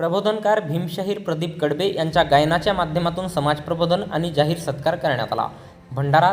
प्रबोधनकार भीमशाहीर प्रदीप कडबे यांच्या गायनाच्या माध्यमातून समाज प्रबोधन आणि जाहीर सत्कार करण्यात आला. भंडारा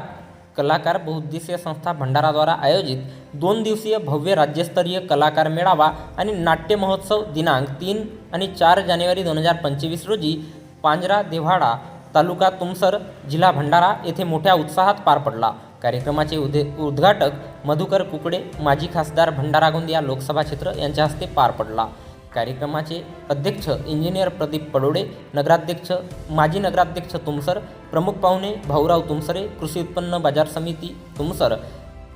कलाकार बहुउद्देशीय संस्था भंडाराद्वारा आयोजित दोन दिवसीय भव्य राज्यस्तरीय कलाकार मेळावा आणि नाट्य महोत्सव दिनांक तीन आणि चार जानेवारी दोन हजार पंचवीस रोजी पांजरा देव्हाडा तालुका तुमसर जिल्हा भंडारा येथे मोठ्या उत्साहात पार पडला. कार्यक्रमाचे उदे उद्घाटक मधुकर कुकडे माजी खासदार भंडारा गोंदिया लोकसभा क्षेत्र यांच्या हस्ते पार पडला. कार्यक्रमाचे अध्यक्ष इंजिनियर प्रदीप पडोडे नगराध्यक्ष माजी नगराध्यक्ष तुमसर प्रमुख पाहुणे भाऊराव तुमसरे कृषी उत्पन्न बाजार समिती तुमसर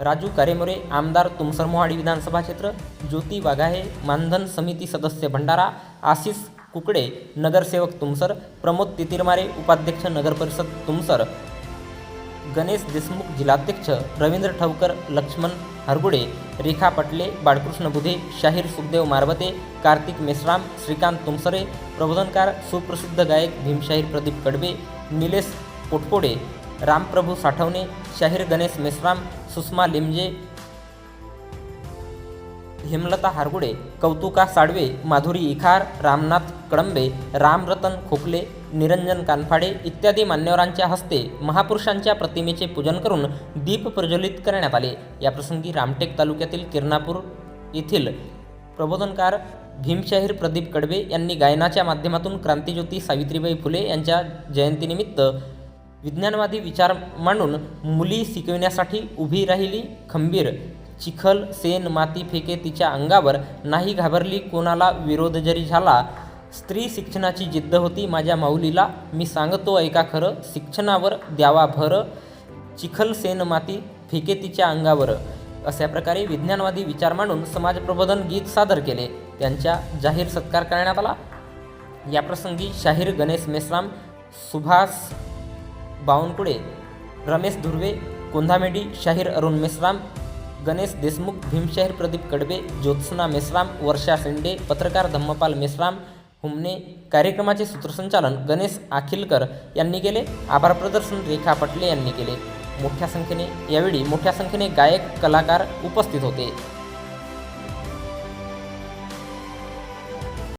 राजू कारेमोरे आमदार तुमसर मोहाडी विधानसभा क्षेत्र ज्योती वाघाहे मानधन समिती सदस्य भंडारा आशिष कुकडे नगरसेवक तुमसर प्रमोद तितिरमारे उपाध्यक्ष नगर परिषद तुमसर गणेश देशमुख जिल्हाध्यक्ष रवींद्र ठवकर लक्ष्मण हरगुडे रेखा पटले बाळकृष्ण बुधे शाहीर सुखदेव मारबते कार्तिक मेश्राम श्रीकांत तुमसरे प्रबोधनकार सुप्रसिद्ध गायक भीमशाहीर प्रदीप कडबे निलेश पोटपोडे रामप्रभू साठवणे शाहीर गणेश मेश्राम सुषमा लिमजे हेमलता हारगुडे कौतुका साडवे माधुरी इखार रामनाथ कळंबे रामरतन खोकले निरंजन कानफाडे इत्यादी मान्यवरांच्या हस्ते महापुरुषांच्या प्रतिमेचे पूजन करून दीप प्रज्वलित करण्यात आले. याप्रसंगी रामटेक तालुक्यातील किरणापूर येथील प्रबोधनकार भीमशाहीर प्रदीप कडबे यांनी गायनाच्या माध्यमातून क्रांतिज्योती सावित्रीबाई फुले यांच्या जयंतीनिमित्त विज्ञानवादी विचार मांडून मुली शिकविण्यासाठी उभी राहिली खंबीर. चिखल सेन माती फेके तिच्या अंगावर नाही घाबरली कोणाला विरोध जरी झाला स्त्री शिक्षणाची जिद्द होती माझ्या माऊलीला. मी सांगतो ऐका खरं शिक्षणावर द्यावा भर चिखल सेन माती फेके तिच्या अंगावर. अशा प्रकारे विज्ञानवादी विचार मांडून समाज प्रबोधन गीत सादर केले. त्यांच्या जाहीर सत्कार करण्यात आला. याप्रसंगी शाहीर गणेश मेश्राम सुभाष बावनकुळे रमेश धुर्वे कोंधामेडी शाहीर अरुण मेश्राम गणेश देशमुख भीमशहर प्रदीप कडबे ज्योत्सना मेश्राम वर्षा शेंडे पत्रकार धम्मपाल मेश्राम हुमने कार्यक्रमाचे सूत्रसंचालन गणेश आखिलकर यांनी केले. आभार प्रदर्शन रेखा पटले यांनी केले. मोठ्या संख्येने यावेळी मोठ्या संख्येने गायक कलाकार उपस्थित होते.